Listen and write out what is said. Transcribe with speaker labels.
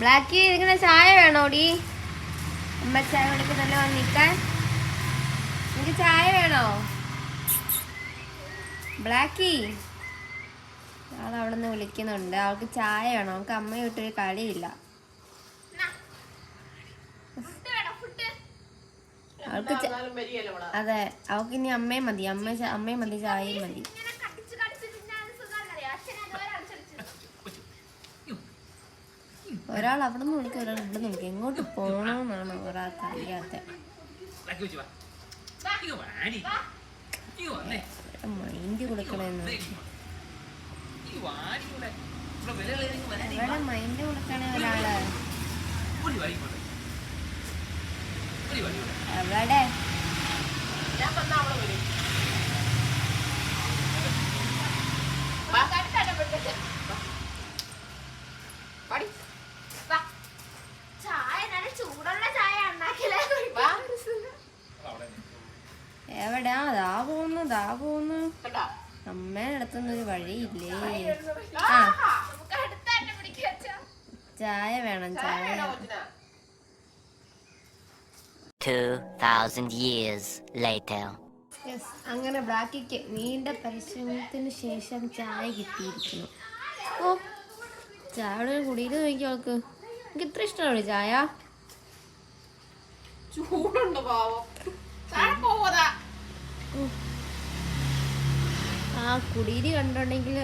Speaker 1: ബ്ലാക്കി ഇങ്ങനെ ചായ വേണോടി? അമ്മ ചായ കൊടുക്കുന്നല്ലോ നിൽക്കാൻ. എനിക്ക് ചായ വേണോ? ബ്ലാക്കി ആൾ അവിടെ നിന്ന് വിളിക്കുന്നുണ്ട്. അവൾക്ക് ചായ വേണം? അവൾക്ക് അമ്മ വിട്ടൊരു കളിയില്ല. അവൾക്ക്. അതെ അവൾക്ക് ഇനി അമ്മയും മതി. അമ്മ അമ്മയും മതി ചായയും മതി. ഒരാൾ അവിടെ നിന്ന് വിളിക്കും ഒരാൾ ഇവിടെ വിളിക്കും എങ്ങോട്ട് പോകണമെന്നാണ് ഒരാൾക്ക് അറിയാത്ത. മൈൻഡ്
Speaker 2: വാടി ഇവിടെ.
Speaker 1: മൈൻഡ് കൊടുക്കണേ
Speaker 2: ഒരാൾ.
Speaker 1: എവിടെ എവിടെയാ ദാ പോന്നു ദാ പോന്നു
Speaker 3: കണ്ടാ?
Speaker 1: അമ്മേടെ അടുത്തൊന്നും ഒരു വഴിയില്ലേ?
Speaker 4: ആ,
Speaker 1: ചായ വേണം
Speaker 3: ചായ
Speaker 1: ചായ.
Speaker 3: വേണോ കൊച്ചിന്?
Speaker 5: 2,000 years later.
Speaker 1: Yes, അങ്ങനെ ബ്ലാക്കിക്ക് നീണ്ട പരിശ്രമത്തിന് ശേഷം ചായ കിട്ടിയിരിക്കുന്നു. ഓ ചായയുടെ കുടിയിൽ നോക്കി അവൾക്ക്. എനിക്ക് ഇത്ര ഇഷ്ടമാണ് ചായ.
Speaker 3: ചൂടുണ്ട് പാവം. ചായ പോവാതാ
Speaker 1: ആ കുടീരി കണ്ടുണ്ടെങ്കിൽ